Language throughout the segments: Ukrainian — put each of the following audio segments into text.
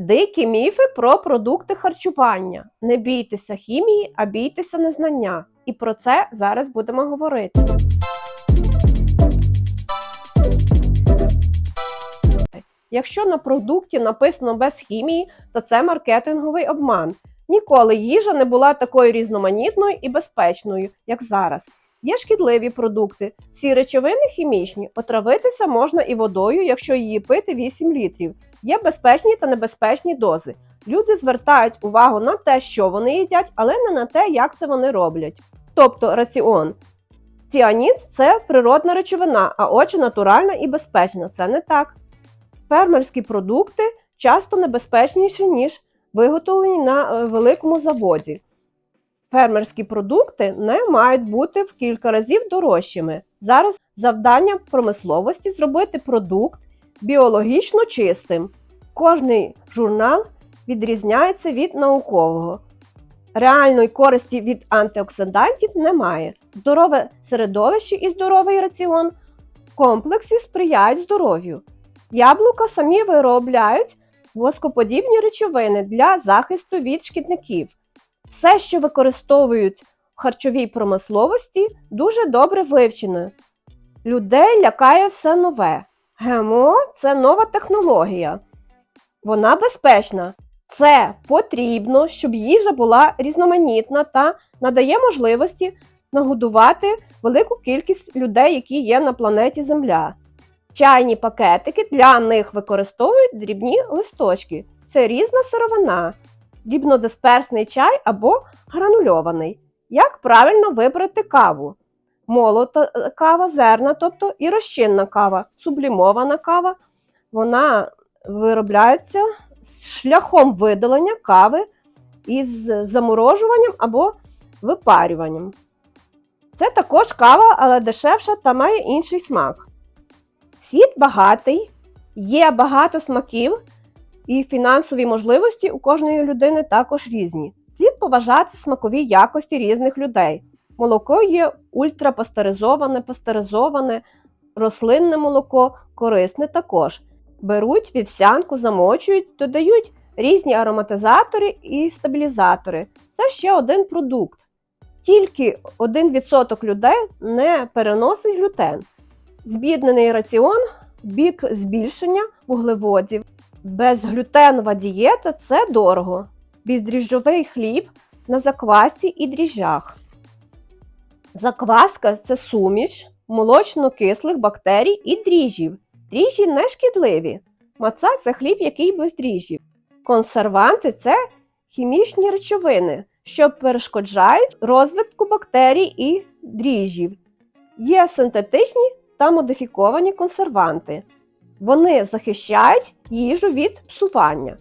Дикі міфи про продукти харчування. Не бійтеся хімії, а бійтеся незнання. І про це зараз будемо говорити. Якщо на продукті написано без хімії, то це маркетинговий обман. Ніколи їжа не була такою різноманітною і безпечною, як зараз. Є шкідливі продукти. Всі речовини хімічні, отравитися можна і водою, якщо її пити 8 літрів. Є безпечні та небезпечні дози. Люди звертають увагу на те, що вони їдять, але не на те, як це вони роблять. Тобто раціон. Ціаніт це природна речовина, а отже натуральна і безпечна. Це не так. Фермерські продукти часто небезпечніші, ніж виготовлені на е, великому заводі. Фермерські продукти не мають бути в кілька разів дорожчими. Зараз завдання промисловості зробити продукт біологічно чистим. Кожний журнал відрізняється від наукового. Реальної користі від антиоксидантів немає. Здорове середовище і здоровий раціон в комплексі сприяють здоров'ю. Яблука самі виробляють воскоподібні речовини для захисту від шкідників. Все, що використовують в харчовій промисловості, дуже добре вивчено. Людей лякає все нове. ГМО це нова технологія. Вона безпечна. Це потрібно, щоб їжа була різноманітна та надає можливості нагодувати велику кількість людей, які є на планеті Земля. Чайні пакетики для них використовують дрібні листочки. Це різна сировина, дрібнодисперсний чай або гранульований. Як правильно вибрати каву? Молота е, кава, зерна, тобто і розчинна кава, сублімована кава. Вона виробляється шляхом видалення кави із заморожуванням або випарюванням. Це також кава, але дешевша та має інший смак. Світ багатий, є багато смаків, і фінансові можливості у кожної людини також різні. Слід поважати смакові якості різних людей. Молоко є ультрапастеризоване, пастеризоване, рослинне молоко, корисне також. Беруть вівсянку, замочують, додають різні ароматизатори і стабілізатори. Це ще один продукт. Тільки 1% людей не переносить глютен. Збіднений раціон бік збільшення вуглеводів. Безглютенова дієта це дорого. Бездріжджовий хліб на заквасі і дріжджах. Закваска це суміш молочно-кислих бактерій і дріжджів. Дріжджі не шкідливі. Маца це хліб, який без дріжджів. Консерванти це хімічні речовини, що перешкоджають розвитку бактерій і дріжджів. Є синтетичні та модифіковані консерванти. Вони захищають їжу від псування.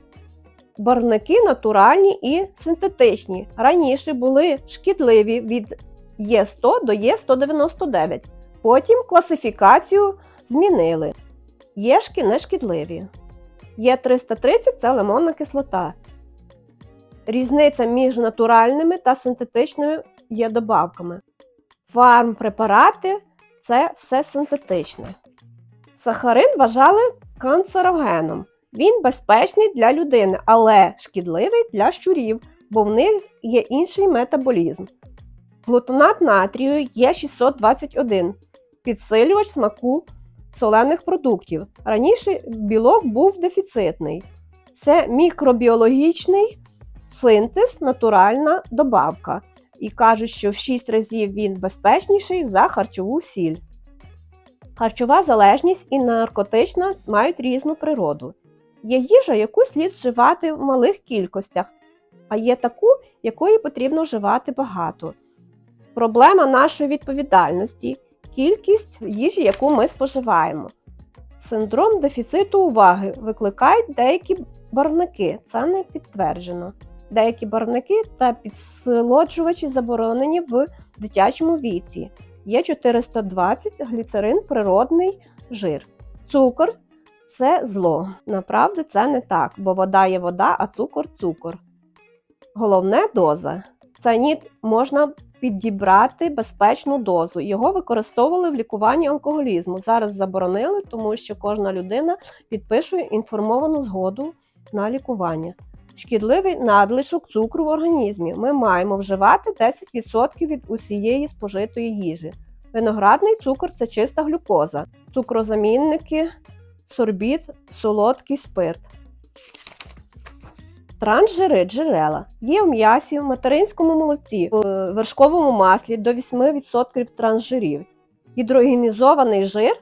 Барвники натуральні і синтетичні. Раніше були шкідливі від Е100 до Е199. Потім класифікацію змінили. Єшки не шкідливі. Є330 це лимонна кислота. Різниця між натуральними та синтетичними є добавками. Фармпрепарати це все синтетичне. Сахарин вважали канцерогеном. Він безпечний для людини, але шкідливий для щурів, бо в них є інший метаболізм. Глутонат натрію є 621 підсилювач смаку солених продуктів. Раніше білок був дефіцитний. Це мікробіологічний синтез, натуральна добавка. І кажуть, що в 6 разів він безпечніший за харчову сіль. Харчова залежність і наркотична мають різну природу. Є їжа, яку слід вживати в малих кількостях, а є таку, якої потрібно вживати багато. Проблема нашої відповідальності кількість їжі, яку ми споживаємо. Синдром дефіциту уваги викликають деякі барвники, це не підтверджено. Деякі барвники та підсолоджувачі заборонені в дитячому віці. Є 420 гліцерин природний жир. Цукор це зло. Направду це не так, бо вода є вода, а цукор цукор. Головне доза. Цианіт можна підібрати безпечну дозу. Його використовували в лікуванні алкоголізму. Зараз заборонили, тому що кожна людина підпише інформовану згоду на лікування. Шкідливий надлишок цукру в організмі. Ми маємо вживати 10% від усієї спожитої їжі. Виноградний цукор це чиста глюкоза, цукрозамінники, сорбіт, солодкий спирт. Трансжири джерела є в м'ясі, в материнському молоці, в вершковому маслі до 8% трансжирів. Гідрогенізований жир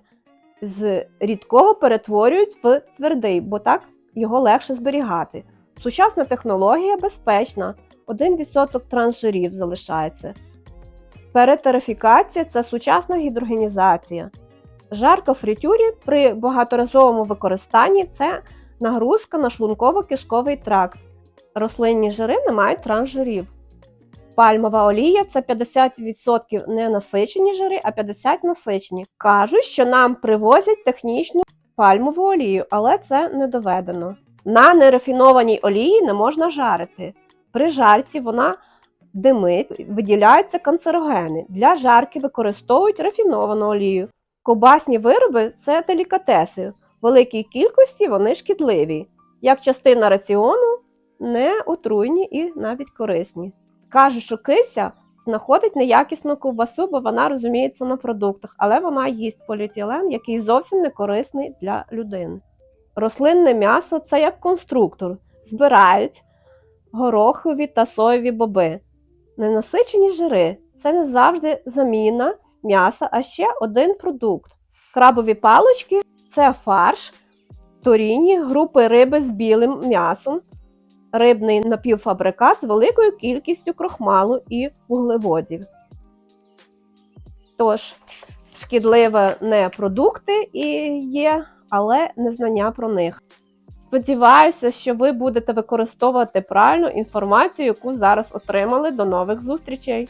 з рідкого перетворюють в твердий, бо так його легше зберігати. Сучасна технологія безпечна, 1% трансжирів залишається. Перетерифікація це сучасна гідрогенізація. Жарка в фритюрі при багаторазовому використанні це нагрузка на шлунково-кишковий тракт. Рослинні жири не мають трансжирів. Пальмова олія це 50% не насичені жири, а 50% насичені. Кажуть, що нам привозять технічну пальмову олію, але це не доведено. На нерафінованій олії не можна жарити. При жарці вона димить, виділяються канцерогени. Для жарки використовують рафіновану олію. Ковбасні вироби це делікатеси. В великій кількості вони шкідливі. Як частина раціону, не отруйні і навіть корисні. Кажуть, що кися знаходить неякісну ковбасу, бо вона розуміється на продуктах, але вона їсть поліетилен, який зовсім не корисний для людини. Рослинне м'ясо це як конструктор. Збирають горохові та соєві боби. Ненасичені жири це не завжди заміна м'яса, а ще один продукт. Крабові палички це фарш, торіні, групи риби з білим м'ясом, рибний напівфабрикат з великою кількістю крохмалу і вуглеводів. Тож, шкідливе не продукти і є, але незнання про них. Сподіваюся, що ви будете використовувати правильну інформацію, яку зараз отримали. До нових зустрічей!